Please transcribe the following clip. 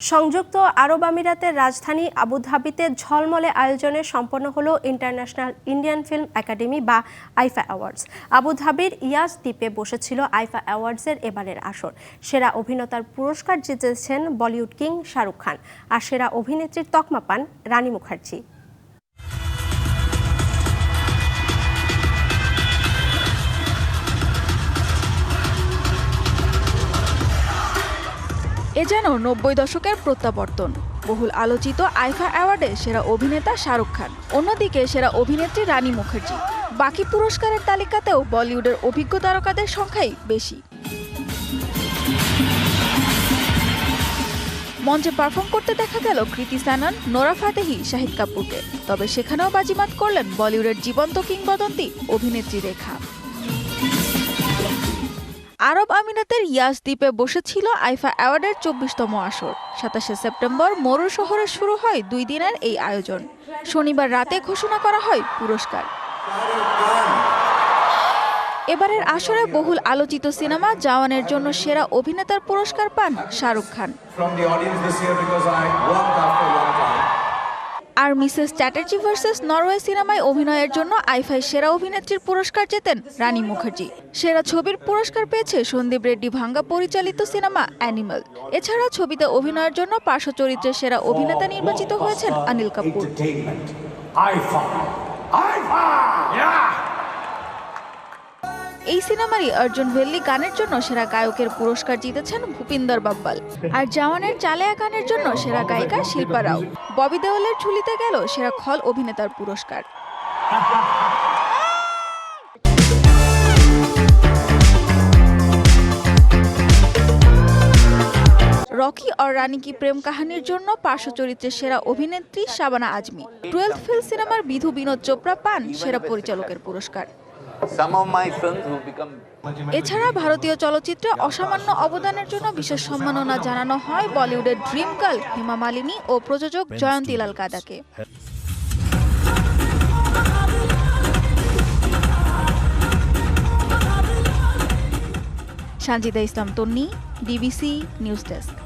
সংযুক্ত আরব আমিরাতের রাজধানী আবুধাবিতে ঝলমলে আয়োজনে সম্পন্ন হলো ইন্টারন্যাশনাল ইন্ডিয়ান ফিল্ম একাডেমি বা আইফা অ্যাওয়ার্ডস। আবুধাবির ইয়াস দ্বীপে বসেছিল আইফা অ্যাওয়ার্ডসের এবারের আসর। সেরা অভিনেতার পুরস্কার জিতেছেন বলিউড কিং শাহরুখ খান। আর সেরা অভিনেত্রীর তকমা পান রানী মুখার্জি। এ যেন নব্বই দশকের প্রত্যাবর্তন। বহুল আলোচিত আইফা অ্যাওয়ার্ডে সেরা অভিনেতা শাহরুখ খান, অন্যদিকে সেরা অভিনেত্রী রানী মুখার্জি। বাকি পুরস্কারের তালিকাতেও বলিউডের অভিজ্ঞ তারকাদের সংখ্যাই বেশি। মঞ্চে পারফর্ম করতে দেখা গেল কৃতি সানন, নোরা ফাতেহি, শাহিদ কাপুরকে। তবে সেখানেও বাজিমাত করলেন বলিউডের জীবন্ত কিংবদন্তি অভিনেত্রী রেখা। আরব আমিরাতের ইয়াস দ্বীপে বসেছিল আইফা অ্যাওয়ার্ডের চব্বিশতম আসর। সাতাশে সেপ্টেম্বর মরু শহরে শুরু হয় দুই দিনের এই আয়োজন। শনিবার রাতে ঘোষণা করা হয় পুরস্কার। এবারের আসরে বহুল আলোচিত সিনেমা জওয়ানের জন্য সেরা অভিনেতার পুরস্কার পান শাহরুখ খান। আর মিসেস চ্যাটার্জি ভার্সেস নরওয়ে সিনেমায় অভিনয়ের জন্য আইফাই সেরা অভিনেত্রীর পুরস্কার জেতেন রানী মুখার্জি। সেরা ছবির পুরস্কার পেয়েছে সন্দীপ রেড্ডি ভাঙ্গা পরিচালিত সিনেমা অ্যানিমাল। এছাড়া ছবিতে অভিনয়ের জন্য পার্শ্ব চরিত্রের সেরা অভিনেতা নির্বাচিত হয়েছেন অনিল কাপুর। এই সিনেমারই অর্জুন ভেল্লি গানের জন্য সেরা গায়কের পুরস্কার জিতেছেন ভূপিন্দর বাব্বাল। আর জওয়ানের চালেয়া গানের জন্য সেরা গায়িকা শিল্পা রাও। ববি দেওয়ালের ঝুলিতে গেল সেরা খল অভিনেতার পুরস্কার। রকি আর রানী কি প্রেম কাহানির জন্য পার্শ্ব চরিত্রের সেরা অভিনেত্রী শাবানা আজমি। টুয়েলভ ফিল সিনেমার বিধু বিনোদ চোপড়া পান সেরা পরিচালকের পুরস্কার। Some of my films will become এছাড়া ভারতীয় চলচ্চিত্রে অসামান্য অবদানের জন্য বিশেষ সম্মাননা জানানো হয় বলিউডের ড্রিম গার্ল হেমা মালিনী ও প্রযোজক Jayantilal কাদাকে Sanjida Islam Tonni DBC news desk.